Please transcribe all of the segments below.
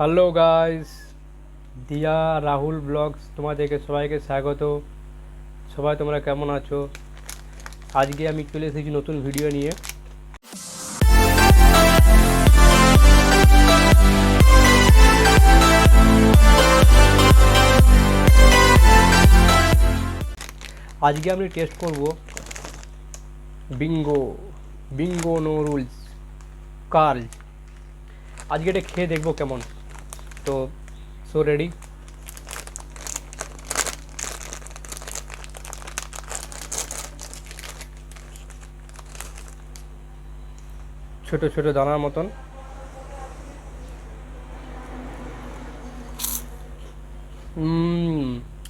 Hello guys দিয়া Rahul blogs তোমাদেরকে সবাইকে স্বাগত। সবাই তোমরা কেমন আছো? আজকে আমি চলে এসেছি নতুন ভিডিও নিয়ে। আজকে আমি টেস্ট করব bingo bingo no rules curl. আজকে এটা খেয়ে দেখব কেমন। তো সো রেডি ছোট ছোট দানার মতন।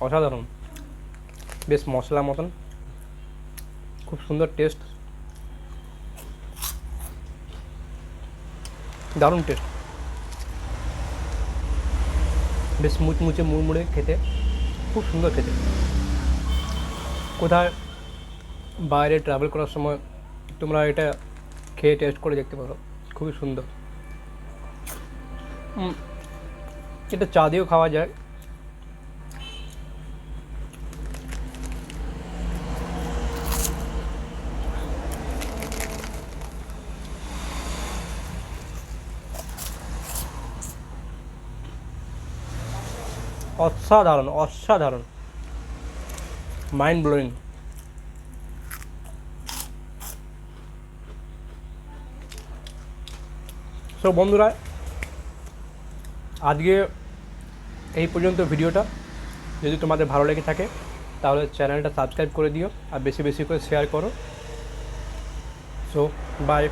অসাধারণ। বেশ মশলা মতন। খুব সুন্দর টেস্ট দারুণ টেস্ট বেশ মুচমুচে মুড়মুড়ে খেতে, খুব সুন্দর খেতে। কোথায় বাইরে ট্রাভেল করার সময় তোমরা এটা খেয়ে টেস্ট করে দেখতে পারো, খুবই সুন্দর। এটা চা দিয়েও খাওয়া যায়। অসাধারণ অসাধারণ। মাইন্ড ব্লোয়িং সো বন্ধুরা, আজকে এই পর্যন্ত ভিডিওটা। যদি তোমাদের ভালো লেগে থাকে, তাহলে চ্যানেলটা সাবস্ক্রাইব করে দিও আর বেশি বেশি করে শেয়ার করো। So by